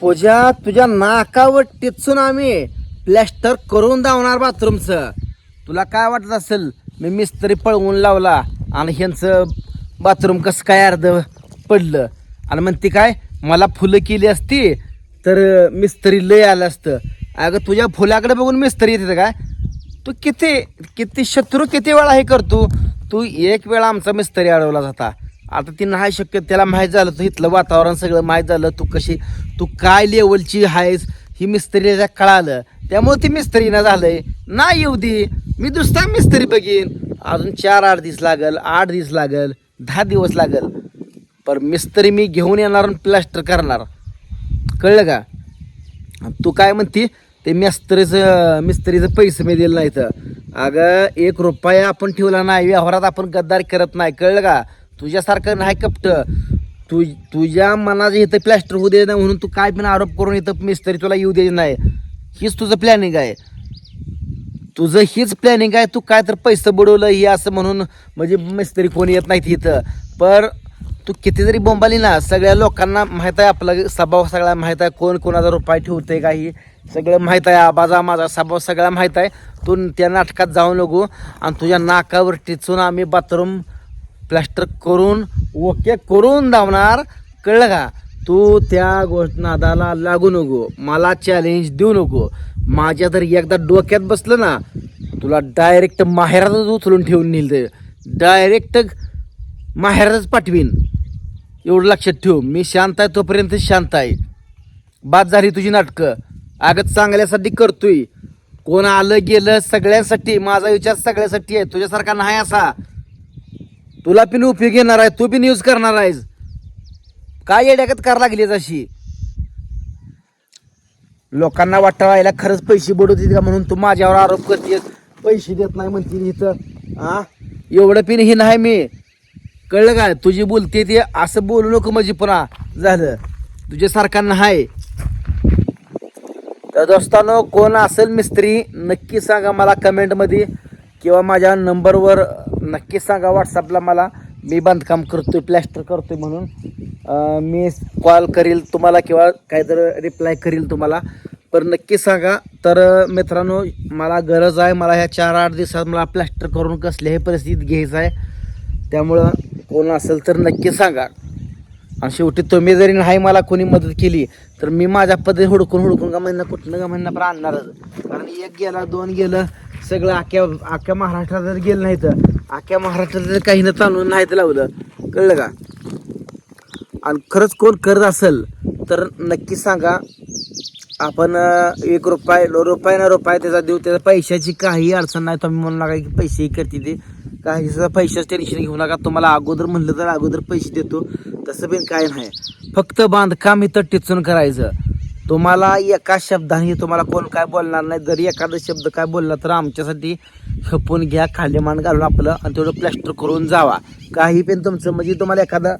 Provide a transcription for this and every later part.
पूजा तुझ्या नाकावर टिचून आम्ही प्लॅस्टर करून धावणार बाथरूमचं. तुला काय वाटत असेल? मी मिस्त्री पळवून लावला आणि ह्यांचं बाथरूम कसं काय अर्ध पडलं? आणि म्हणते काय मला फुलं केली असती तर मिस्त्री लय आलं असतं. अगं तुझ्या फुलाकडे बघून मिस्त्री येते काय? तू किती किती शत्रू किती वेळा हे करतो? तू एक वेळा आमचा मिस्त्री अडवला जाता. आता ती नाही शक्य त्याला माहीत झालं तर इथलं वातावरण सगळं माहीत झालं तू कशी तू काय लेवलची आहेस ही मिस्त्रीला कळालं. त्यामुळे ती मिस्त्रीनं झालंय नाही येऊ दे मी दुसरा मिस्त्री बघीन. अजून चार आठ दिवस लागल आठ दिवस लागल दहा दिवस लागल पर मिस्त्री मी घेऊन येणार आणि प्लास्टर करणार. कळलं का? तू काय म्हणते ते मिस्त्रीचं मिस्त्रीचं पैसे मी दिलं नाही तर अगं एक रुपया आपण ठेवला नाही व्यवहारात आपण गद्दारी करत नाही कळलं का? तुझ्यासारखं नाही कपट. तू तुझ्या मनाचं इथं प्लॅस्टर होऊ दे नाही म्हणून तू काय पण आरोप करून इथं मिस्त्री तुला येऊ दे नाही. हीच तुझं प्लॅनिंग आहे. तुझं हीच प्लॅनिंग आहे. तू काय तर पैसे बुडवलं हे असं म्हणून म्हणजे मिस्त्री कोणी येत नाहीत इथं. पर तू किती जरी बोंबाली ना सगळ्या लोकांना माहीत आहे आपला स्वभाव सगळा माहीत आहे. कोण कोणाचा रुपाय ठेवते काही? सगळं माहीत आहे. आबाजा माझा स्वभाव सगळा माहीत आहे. तू त्या नाटकात जाऊ नको. आणि तुझ्या नाकावर टिचून आम्ही बाथरूम प्लास्टर करून ओके करून धावणार कळलं का? तू त्या गोष्ट नादाला लागू नको. मला चॅलेंज देऊ नको. माझ्या तर एकदा डोक्यात बसलं ना तुला डायरेक्ट माहेरातच उचलून ठेवून नेल ते. डायरेक्ट माहेरातच पाठवीन. एवढं लक्षात ठेव. मी शांत आहे तोपर्यंत शांत आहे. बाद झाली तुझी नाटकं. अगं चांगल्यासाठी करतोय. कोण आलं गेलं सगळ्यांसाठी माझा विचार सगळ्यासाठी आहे. तुझ्यासारखा नाही असा. तुला पण उपयोग येणार आहे तू पण यूज करणार आहेस. काय येड्याकत करा लागली अशी? लोकांना वाटायला खरंच पैसे बुडवतील का म्हणून तू माझ्यावर आरोप करतेस? पैसे देत नाही म्हणतील इथं. हा एवढं पिन ही नाही मी. कळलं काय? तुझी बोलते ते असं बोलू नको माझी पुन्हा. झालं. तुझ्यासारखांना हाय तर दोस्तानो कोण असेल मिस्त्री नक्की सांगा मला कमेंटमध्ये किंवा माझ्या नंबरवर नक्की सांगा व्हॉट्सअपला मला. मी बांधकाम करतोय प्लॅस्टर करतोय म्हणून. मी कॉल करील तुम्हाला किंवा काहीतरी रिप्लाय करील तुम्हाला. पण नक्की सांगा. तर मित्रांनो मला गरज आहे मला ह्या चार आठ दिवसात मला प्लॅस्टर करून कसल्याही परिस्थितीत घ्यायचं आहे. त्यामुळं कोण असेल तर नक्की सांगा. आणि शेवटी तुम्ही जरी नाही मला कोणी मदत केली तर मी माझ्या पद्धती हुडकून हुडकून का महिना कुठनं का महिना पण आणणारच. कारण एक गेला दोन गेलं सगळं आख्या आख्या महाराष्ट्रात जर गेलं नाही तर अख्ख्या महाराष्ट्रात जर काही न ताणून नाही तर लावलं. कळलं का? आणि खरंच कोण करत असेल तर नक्की सांगा. आपण एक रुपये रुपये ना रुपये त्याचा देऊ त्याचा पैशाची काही अडचण नाही. तुम्ही म्हणू नका की पैसे करते ते. काही पैशाचं टेन्शन घेऊ नका. तुम्हाला अगोदर म्हणलं तर अगोदर पैसे देतो. तसं पण काय नाही. फक्त बांधकाम इथं टिचून करायचं. तुम्हाला एका शब्दाने तुम्हाला कोण काय बोलणार नाही. जरी एखादा शब्द काय बोलला तर आमच्यासाठी खपून घ्या खांडेमान घालून आपलं आणि तेवढं प्लॅस्टर करून जावा. काही पण तुमचं म्हणजे तुम्हाला एखादा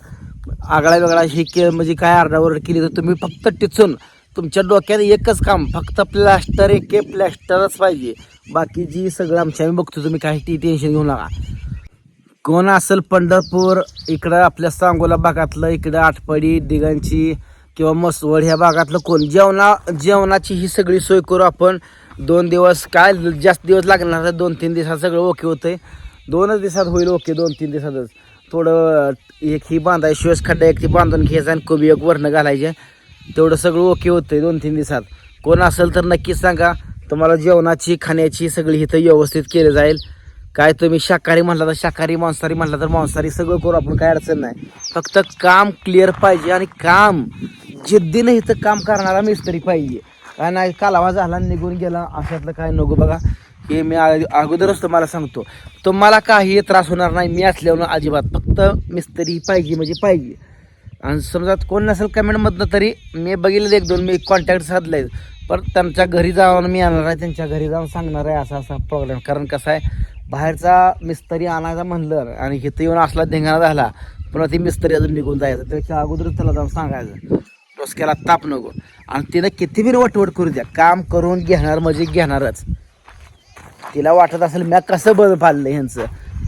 आगळा वेगळा हे के म्हणजे काय आरडाओरड केली तर तुम्ही फक्त टिचून तुमच्या डोक्यात एकच काम फक्त प्लॅस्टर एक प्लॅस्टरच पाहिजे. बाकी जी सगळं आमच्या आम्ही बघतो तुम्ही काही टी टेन्शन घेऊ नका. कोण असेल पंढरपूर इकडं आपल्या सांगोला भागातलं इकडं आठपडी दिगांची किंवा मसवड ह्या भागातलं कोण? जेवणा जेवणाची ही सगळी सोय करू आपण. दोन दिवस काय जास्त दिवस लागणार तर दोन तीन दिवसात सगळं ओके होतंय. दोनच दिवसात होईल ओके दोन तीन दिवसातच. थोडं एक ही बांधाय शिवस खड्डा एक ती बांधून घ्यायचा आणि कोबी एक वरणं घालायचे. तेवढं सगळं ओके होतंय दोन तीन दिवसात. कोण असेल तर नक्कीच सांगा. तुम्हाला जेवणाची खाण्याची सगळी इथं व्यवस्थित केलं जाईल. काय तुम्ही शाकाहारी म्हटलं तर शाकाहारी मांसाहारी म्हटलं तर मांसाहारी सगळं करू आपण काय अडचण नाही. फक्त काम क्लिअर पाहिजे आणि काम. जिद्दीने इथं काम करणारा मिस्त्री पाहिजे. काय नाही कालावा झाला निघून गेला. अशातलं काय नको बघा. हे मी आ- अगोदरच तुम्हाला सांगतो. तुम्हाला काही त्रास होणार नाही. मी असल्यावर अजिबात फक्त मिस्त्री पाहिजे म्हणजे पाहिजे. आणि समजा कोण नसेल कमेंटमधनं तरी मी बघितलं एक दोन मी कॉन्टॅक्ट साधले पण त्यांच्या घरी जाऊन मी आणणार आहे. त्यांच्या घरी जाऊन सांगणार आहे. असा असा प्रॉब्लेम कारण कसं आहे बाहेरचा मिस्त्री आणायचा म्हणलं आणि इथं येऊन असला धिंगाणा झाला पुन्हा ती मिस्त्री अजून निघून जायचं. त्याच्या अगोदरच त्याला जाऊन सांगायचं. डोसक्याला ताप नको. आणि तिनं किती बी वटवट करू द्या काम करून घेणार म्हणजे घेणारच. तिला वाटत असेल मी कसं बरं पाडलं ह्यांचं.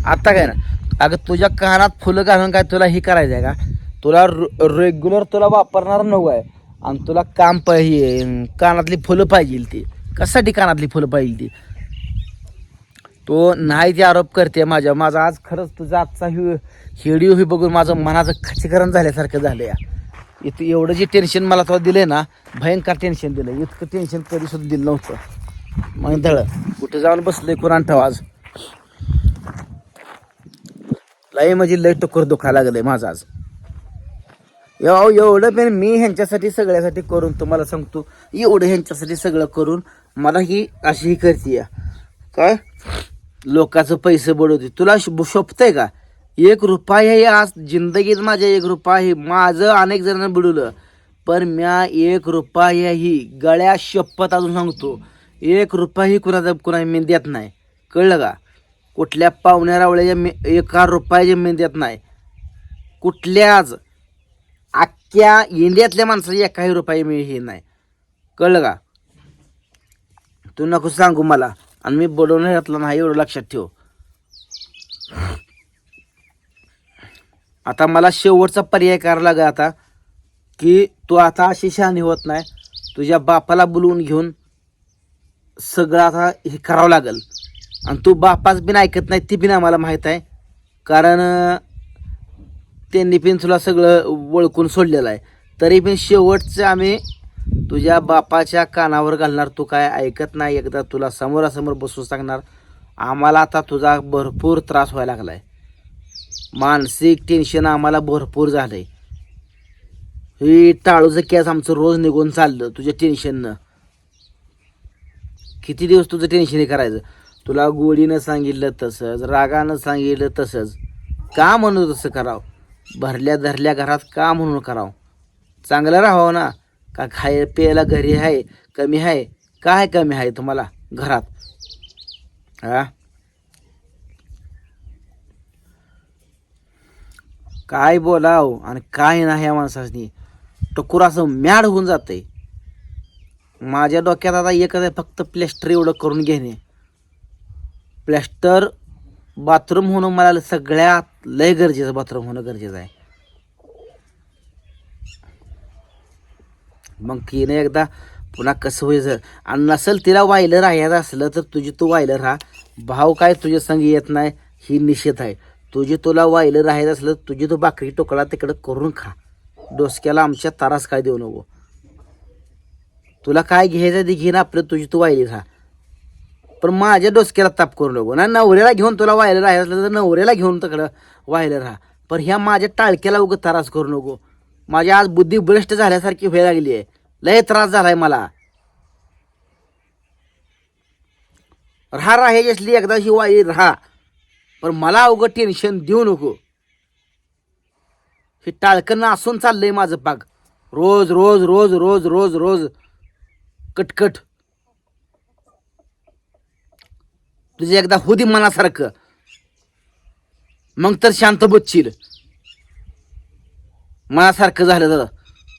आता काय ना अगं तुझ्या कानात फुलं घालून काय तुला हे करायचं आहे का? तुला रेग्युलर तुला वापरणार नको आहे. आणि तुला काम पाहिजे कानातली फुलं पाहिजे ती. कशासाठी कानातली फुलं पाहिजे ती? तो नाही ते आरोप करते माझ्या. माझा आज खरंच तुझा आजचा हि व्हिडिओ ही बघून माझं मनाचं खचीकरण झाल्यासारखं झालं या इथं एवढं जे टेन्शन मला तुला दिलंय ना भयंकर टेन्शन दिलं इतकं टेन्शन कधी सुद्धा दिलं नव्हतं. मग धळ कुठे जाऊन बसले कुराण ठेवा आज? लय म्हणजे लय टोकर दुखायला लागलंय माझं आज. एव एवढं पण मी ह्यांच्यासाठी सगळ्यासाठी करून तुम्हाला सांगतो एवढं ह्यांच्यासाठी सगळं करून मला ही अशी ही करते काय? लोकांचं पैसे बुडवते. तुला शो- शोभतंय का? एक रुपयाही आज जिंदगीत माझ्या एक रुपया माझं अनेक जणांना बुडवलं पण म्या एक रुपयाही गळ्या शपथ अजून सांगतो. एक रुपयाही कुणाचा कुणा मी देत नाही. कळलं का? कुठल्या पाहुण्या रावळ्याच्या मी एका रुपयाच्या मी देत नाही. कुठल्याच अख्ख्या इंडियातल्या माणसाच्या एकाही रुपये मी हे नाही. कळलं का? तू नको सांगू मला. आणि मी बोलवून घातलं नाही एवढं लक्षात ठेव. आता मला शेवटचा पर्याय करावा लागेल आता की तू आता अशी शहाणी होत नाही. तुझ्या बापाला बोलवून घेऊन सगळं आता हे करावं लागेल. आणि तू बापाच बिन ऐकत नाही ती बिन आम्हाला माहीत आहे. कारण त्यांनी पण तुला सगळं ओळखून सोडलेलं आहे. तरी पण शेवटचं आम्ही तुझ्या बापाच्या कानावर घालणार. तू काय ऐकत नाही एकदा तुला समोरासमोर बसून सांगणार. आम्हाला आता तुझा भरपूर त्रास व्हायला लागला आहे मानसिक टेन्शन आम्हाला भरपूर झालं आहे ही टाळूचं कॅस आमचं रोज निघून चाललं तुझ्या टेन्शननं किती दिवस तुझं टेन्शन हे करायचं? तुला गोडीनं सांगितलं तसंच रागानं सांगितलं तसंच. का म्हणून तसं करावं? भरल्या धरल्या घरात का म्हणून करावं? चांगलं राहावं ना? का खाय प्यायला घरी आहे कमी आहे? काय कमी आहे तुम्हाला? घरात. हा? काय बोलाव आणि काय नाही या माणसाने टकुर असं मॅड होऊन जाते माझ्या डोक्यात आता एकच आहे फक्त प्लॅस्टर एवढं करून घेणे. प्लॅस्टर बाथरूम होणं मला सगळ्यात लय गरजेचं बाथरूम होणं गरजेचं आहे. मग तिने एकदा पुन्हा कसं व्हायचं? आणि नसेल तिला वायलं राहायचं असलं तर तुझी तू वायलं राहा. भाव काय तुझ्या संग येत नाही ही निषेध आहे. तुझी तुला वायलं राहायचं असलं तुझी तू भाकरी टोकळा तिकडं करून खा. डोसक्याला आमच्या तारास काय देऊ नको. तुला काय घ्यायचं ते घेणं आपलं तुझी तू वायली राहा पण माझ्या डोसक्याला ताप करू नको. ना नवऱ्याला घेऊन तुला व्हायला राहायचं असलं तर नवऱ्याला घेऊन तिकडं व्हायला राहा. पण ह्या माझ्या टाळक्याला उगं त्रास करू नको. माझी आज बुद्धी भ्रष्ट झाल्यासारखी व्हायला लागली आहे. लय त्रास झालाय मला. राहा राहायची असली एकदा ही वाई राहा. पण मला अवघड टेन्शन देऊ नको. हे टाळकं असून चाललंय माझं पाग रोज रोज रोज रोज रोज रोज. कटकट. तुझे एकदा होदी मनासारखं. मग तर शांत बचशील मनासारखं झालं दादा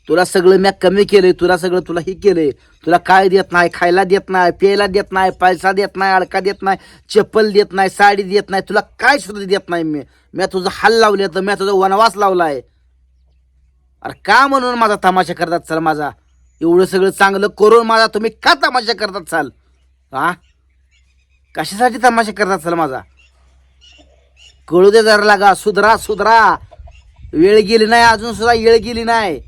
तुला सगळं मी कमी केलंय तुला सगळं तुला हे केलंय. तुला काय देत नाही खायला देत नाही प्यायला देत नाही पैसा देत नाही अडका देत नाही चप्पल देत नाही साडी देत नाही तुला काय सुद्धा देत नाही मी. मी तुझं हाल लावले तर मी तुझा वनवास लावलाय. अरे का म्हणून माझा तमाशा करतात चाल माझा? एवढं सगळं चांगलं करून माझा तुम्ही का तमाशा करतात चाल? हा कशासाठी तमाशा करतात चाल माझा? कळू दे जरा लागा सुधरा सुधरा. वेळ गेली नाही अजून सुद्धा वेळ गेली नाही.